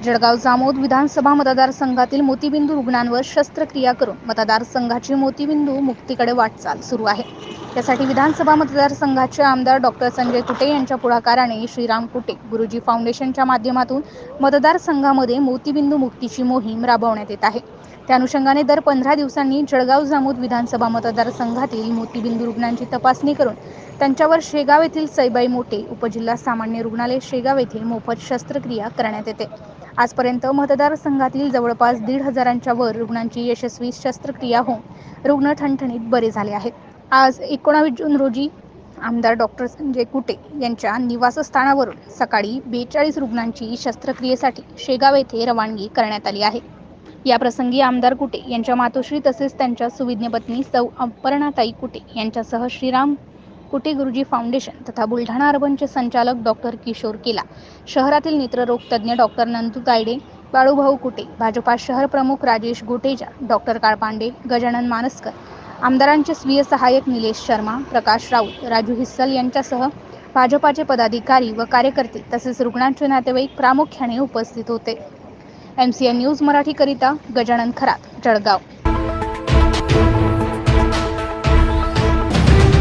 जळगाव जामोद विधानसभा मतदारसंघातील मोतीबिंदू रुग्णांवर शस्त्रक्रिया करून मतदारसंघाची मोतीबिंदू मुक्तीकडे वाटचाल सुरू आहे. त्यासाठी विधानसभा मतदारसंघाचे आमदार डॉक्टर संजय कुटे यांच्या पुढाकाराने श्रीराम कुटे गुरुजी फाउंडेशनच्या माध्यमातून मतदारसंघामध्ये मोतीबिंदू मुक्तीची मोहीम राबवण्यात येत आहे. त्या अनुषंगाने दर पंधरा दिवसांनी जळगाव जामोद विधानसभा मतदारसंघातील मोतीबिंदू रुग्णांची तपासणी करून त्यांच्यावर शेगाव येथील सईबाई मोठे उपजिल्हा सामान्य रुग्णालय शेगाव येथे मोफत शस्त्रक्रिया करण्यात येते. आजपर्यंत मतदारसंघातील जवळपास दीड हजारांच्या वर रुग्णांची यशस्वी शस्त्रक्रिया होऊन रुग्ण ठणठणीत बरे झाले आहेत. आज एकोणावीस जून रोजी आमदार डॉक्टर संजय कुटे यांच्या निवासस्थानावरून सकाळी बेचाळीस रुग्णांची शस्त्रक्रियेसाठी शेगाव येथे रवानगी करण्यात आली आहे. या प्रसंगी आमदार कुटे यांच्या मातोश्री तसेच त्यांच्या सुविज्ञ पत्नी सौ अपर्णाताई कुटे यांच्यासह श्रीराम कुटे गुरुजी फाउंडेशन तथा बुलढाणा अर्बनचे संचालक डॉक्टर किशोर केला. शहरातील नेत्ररोग तज्ज्ञ डॉक्टर नंदू गायडे बाळूभाऊ कुटे भाजपा शहर प्रमुख राजेश गोटेजा डॉक्टर काळपांडे गजानन मानसकर आमदारांचे स्वीय सहाय्यक निलेश शर्मा प्रकाश राऊत राजू हिस्सल यांच्यासह भाजपाचे पदाधिकारी व कार्यकर्ते तसेच रुग्णांचे नातेवाईक प्रामुख्याने उपस्थित होते. एम सी एन न्यूज मराठीकरिता गजानन खरात जळगाव.